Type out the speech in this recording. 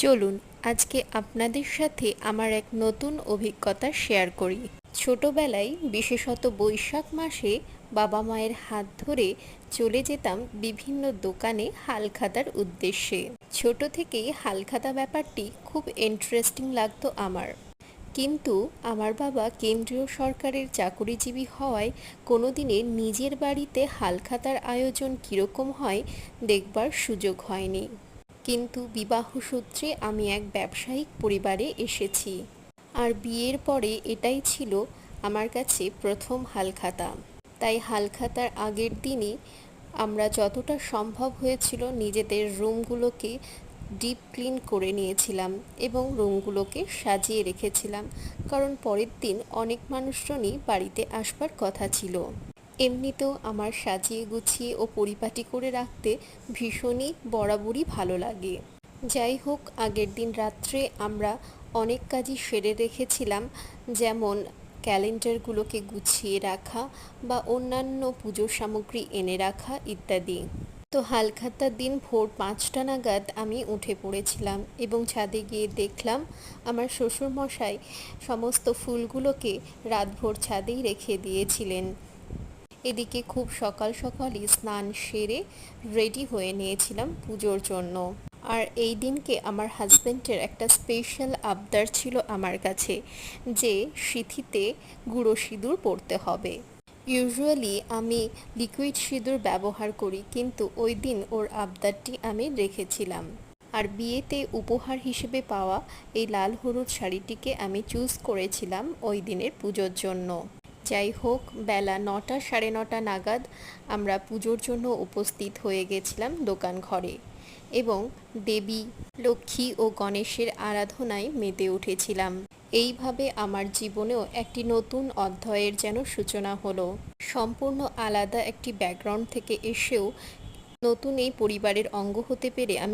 চলুন আজকে আপনাদের সাথে আমার এক নতুন অভিজ্ঞতা শেয়ার করি। ছোটবেলায়, বিশেষত বৈশাখ মাসে বাবা মায়ের হাত ধরে চলে যেতাম বিভিন্ন দোকানে হালখাতার উদ্দেশ্যে। ছোট থেকেই হালখাতা ব্যাপারটি খুব ইন্টারেস্টিং লাগতো আমার। কিন্তু আমার বাবা কেন্দ্রীয় সরকারের চাকুরিজীবী হওয়ায় কোনোদিনে নিজের বাড়িতে হালখাতার আয়োজন কীরকম হয়, দেখবার সুযোগ হয়নি। কিন্তু বিবাহ সূত্রে আমি এক ব্যবসায়িক পরিবারে এসেছি। আর বিয়ের পরে এটাই ছিল আমার কাছে প্রথম হালখাতা। তাই হালখাতার আগের দিনই আমরা যতটা সম্ভব হয়েছিল নিজেদের রুমগুলোকে ডিপ ক্লিন করে নিয়েছিলাম এবং রুমগুলোকে সাজিয়ে রেখেছিলাম। কারণ পরের দিন অনেক মানুষজনই বাড়িতে আসবার কথা ছিল। এমনিতেও আমার সাজিয়ে গুছিয়ে ও পরিপাটি করে রাখতে ভীষণই বরাবরই ভালো লাগে। যাই হোক, আগের দিন রাত্রে আমরা অনেক কাজই সেরে রেখেছিলাম, যেমন ক্যালেন্ডারগুলোকে গুছিয়ে রাখা বা অন্যান্য পুজোর সামগ্রী এনে রাখা ইত্যাদি। তো হালখাতার দিন ভোর পাঁচটা নাগাদ আমি উঠে পড়েছিলাম এবং ছাদে গিয়ে দেখলাম আমার শ্বশুরমশাই সমস্ত ফুলগুলোকে রাতভর ছাদেই রেখে দিয়েছিলেন। এদিকে খুব সকাল সকালই স্নান সেরে রেডি হয়ে নিয়েছিলাম পুজোর জন্য। আর এই দিনকে আমার হাজব্যান্ডের একটা স্পেশাল আবদার ছিল আমার কাছে, যে সিথিতে গুঁড়ো সিঁদুর পরতে হবে। ইউজুয়ালি আমি লিকুইড সিঁদুর ব্যবহার করি, কিন্তু ওই দিন ওর আবদারটি আমি রেখেছিলাম। আর বিয়েতে উপহার হিসেবে পাওয়া এই লাল হলুদ শাড়িটিকে আমি চুজ করেছিলাম ওই দিনের পুজোর জন্য। যাই হোক, বেলা নটা সাড়ে নটা নাগাদ আমরা পুজোর জন্য উপস্থিত হয়ে গেছিলাম দোকান ঘরে এবং দেবী, লক্ষ্মী ও গণেশের আরাধনায় মেতে উঠেছিলাম। এইভাবে আমার জীবনেও একটি নতুন অধ্যায়ের যেন সূচনা হলো। সম্পূর্ণ আলাদা একটি ব্যাকগ্রাউন্ড থেকে এসেও নতুন এই পরিবারের অঙ্গ হতে পেরে আমি